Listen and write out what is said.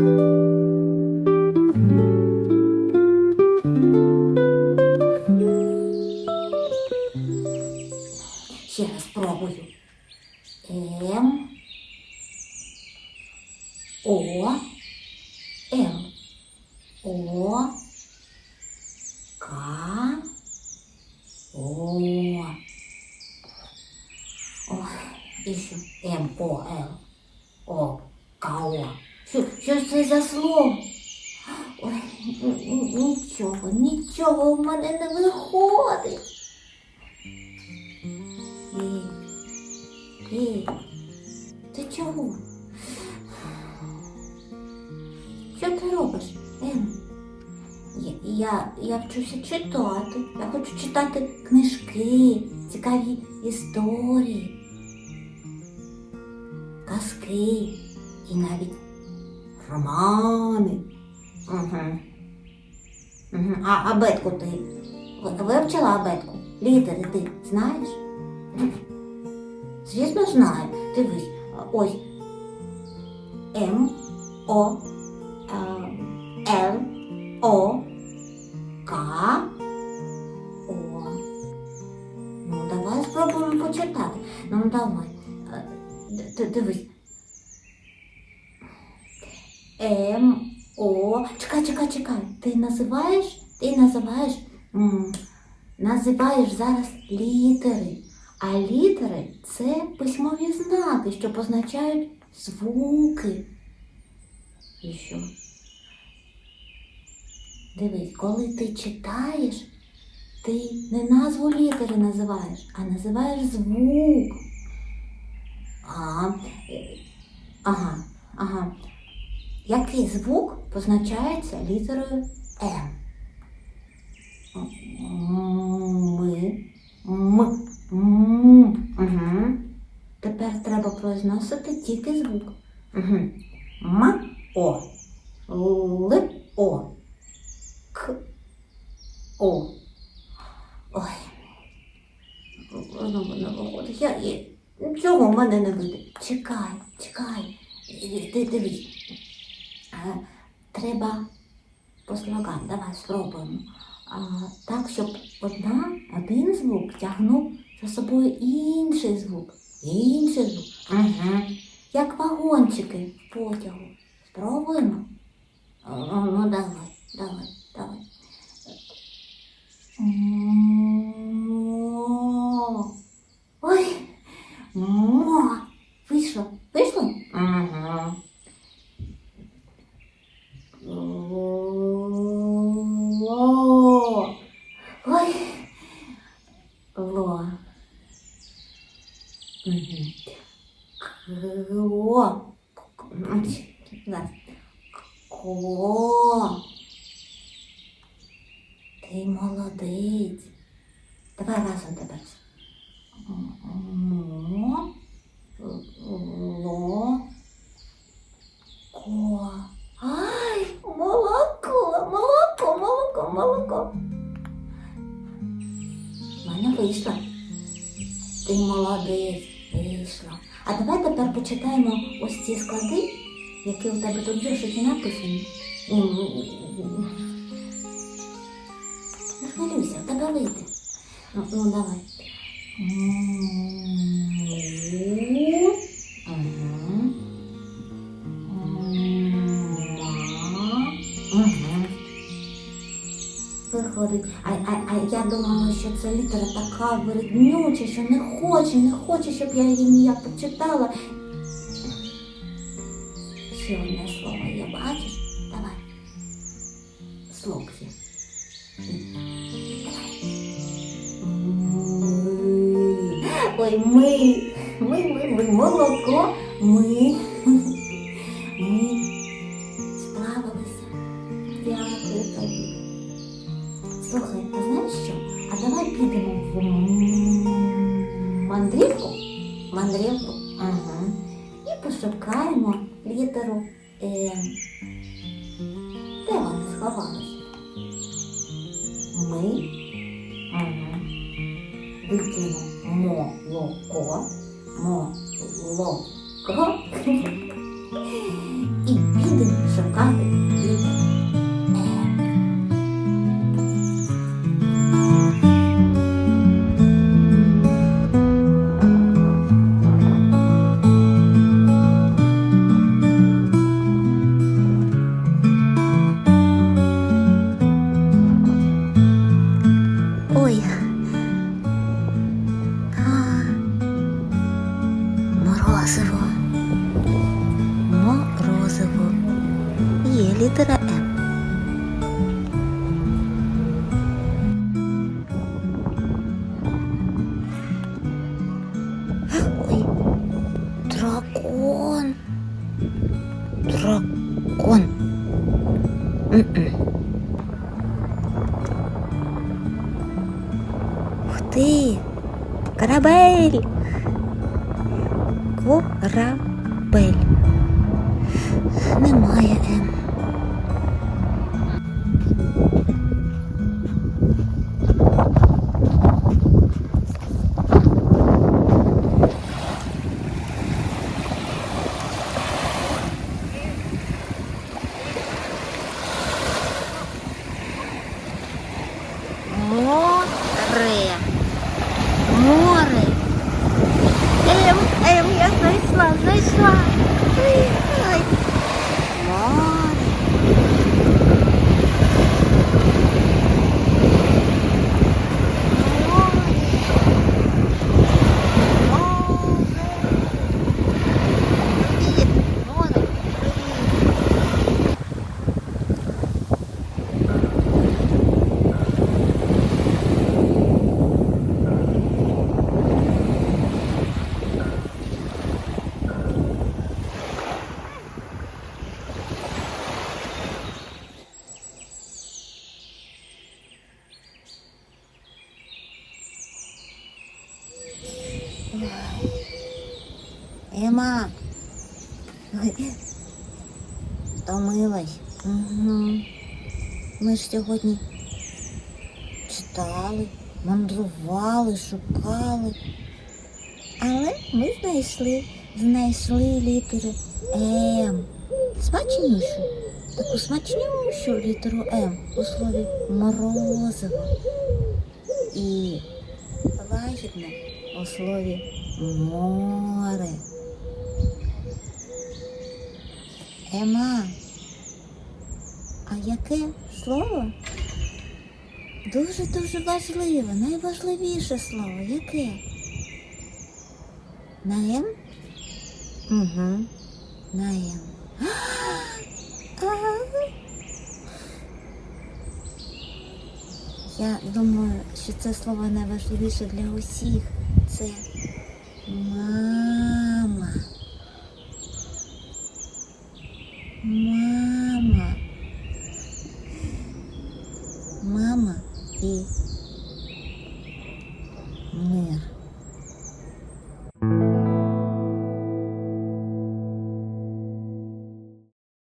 Ще раз спробую. М. О. М. О. Що, ж це за слово? Ой, нічого, нічого в мене не виходить. Ей, ей, ти чого? Що ти робиш, Ем? Я, я, я вчуся читати. Я хочу читати книжки, цікаві історії, казки і навіть романи. Угу. Угу. А абетку ти вивчила абетку? Літери ти знаєш? Звісно, знаю. Дивись, ось М, О, е, Л, О, К, О. Ну, давай спробуємо почитати. Ну, давай. Е, Дивись. М, О. Чекай, чекай, чекай. Ти називаєш? Ти називаєш. м, Називаєш зараз літери. А літери це письмові знаки, що позначають звуки. І що? Дивись, коли ти читаєш, ти не назву літери називаєш, а називаєш звук. А, е, ага, ага. Який звук позначається літерою М? Ми. М. М. Угу. Тепер треба произносити тільки звук. Угу. М. О. Л. О. К. О. Ой. Воно мене виходить. Я, я... Нічого в мене не вийде. Чекай, чекай. Ти- Ти дивись. Треба по слогам, давай спробуємо. А, так, щоб одна, один звук тягнув за собою інший звук. Інший звук. Угу. Як вагончики в потягу. Спробуємо? Ну, ну давай, давай, давай. Ой, Кло. Ко. Ти молодець. Давай разом тепер. Давай тепер почитаємо ось ці склади, які у тебе тут в написані. Не хвилюйся, у тебе вийде. Ну, ну давай. Виходить, а, а, а я думала, що це літера така виріднюча, що не хоче, не хоче, щоб я її ніяк почитала. Ще одне слово є, бачиш? Давай. Слог є. Ой, ми. Ми, ми, ми, молоко. Ми мандрівку. Мандрівку. Ага. І пошукаємо літеру М. Де вона сховалася? Ми. Ага. Викинемо молоко. Молоко. Ти! Корабель! Корабель. Немає М. Море. Море. Ем, ем, я знайшла, знайшла. Ой, ой. Море. Привіт, море, привіт. Ема. Втомилась. Угу. Ми ж сьогодні читали, мандрували, шукали. Але ми знайшли, знайшли літеру М. Смачнішу. Таку смачнющу літеру М у слові морозиво. І лагідне у слові море. Ема. А яке слово? Дуже-дуже важливе, найважливіше слово. Яке? На М? Угу. На М. А! Я думаю, що це слово найважливіше для усіх. Це мама. Hmm.